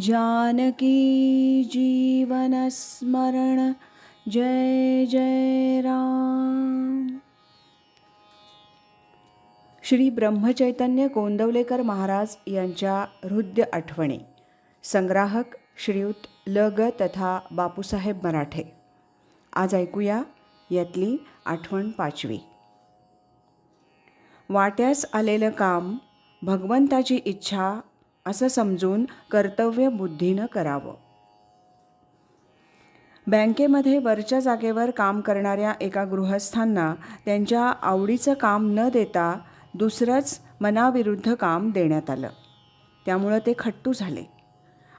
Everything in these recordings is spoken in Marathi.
जानकी जीवनस्मरण जय जय राम। श्री ब्रह्मचैतन्य गोंदवलेकर महाराज यांच्या हृदय आठवणी संग्राहक श्रीयुत ल. ग. तथा बापूसाहेब मराठे. आज ऐकूया यातली आठवण पाचवी. वाट्यास आलेलं काम भगवंताची इच्छा असं समजून कर्तव्य बुद्धीनं करावं. बँकेमध्ये वरच्या जागेवर काम करणाऱ्या एका गृहस्थांना त्यांच्या आवडीचं काम न देता दुसरंच मनाविरुद्ध काम देण्यात आलं. त्यामुळं ते खट्टू झाले.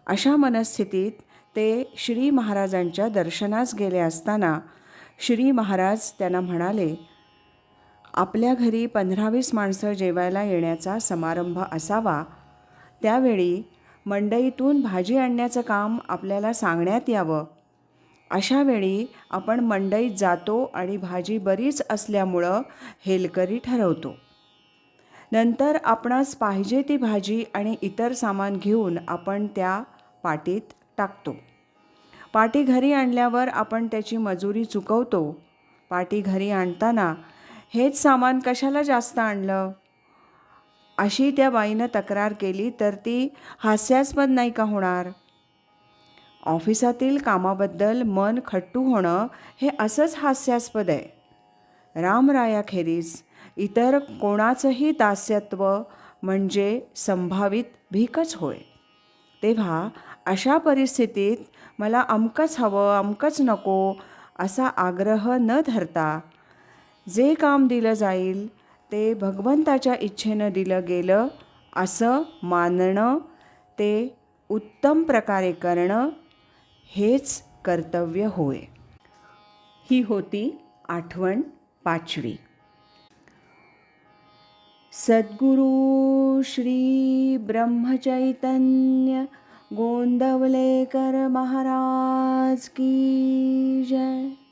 अशा मनस्थितीत ते श्री महाराजांच्या दर्शनास गेले असताना श्री महाराज त्यांना म्हणाले आपल्या घरी पंधरावीस माणसं जेवायला येण्याचा समारंभ असावा त्यावेळी मंडईतून भाजी आणण्याचं काम आपल्याला सांगण्यात यावं. अशा वेळी आपण मंडईत जातो आणि भाजी बरीच असल्यामुळं हेलकरी ठरवतो. नंतर आपणास पाहिजे ती भाजी आणि इतर सामान घेऊन आपण त्या पाटीत टाकतो. पाटी घरी आणल्यावर आपण त्याची मजुरी चुकवतो. पाटी घरी आणताना हेच सामान कशाला जास्त आणलं? अशी त्या बाईनं तक्रार केली तर ती हास्यास्पद नाही का होणार? ऑफिसातील कामाबद्दल मन खट्टू होणं हे असंच हास्यास्पद आहे. रामरायाखेरीज इतर कोणाचंही दास्यत्व म्हणजे संभावित भीकच होय. तेव्हा अशा परिस्थितीत मला अमकंच हवं अमकंच नको असा आग्रह न धरता जे काम दिलं जाईल ते भगवंताच्या इच्छेनं दिलं गेलं असं मानणं ते उत्तम प्रकारे करणं हेच कर्तव्य होय. ही होती आठवण पाचवी. सद्गुरु श्री ब्रह्मचैतन्य गोंदवलेकर महाराज की जय.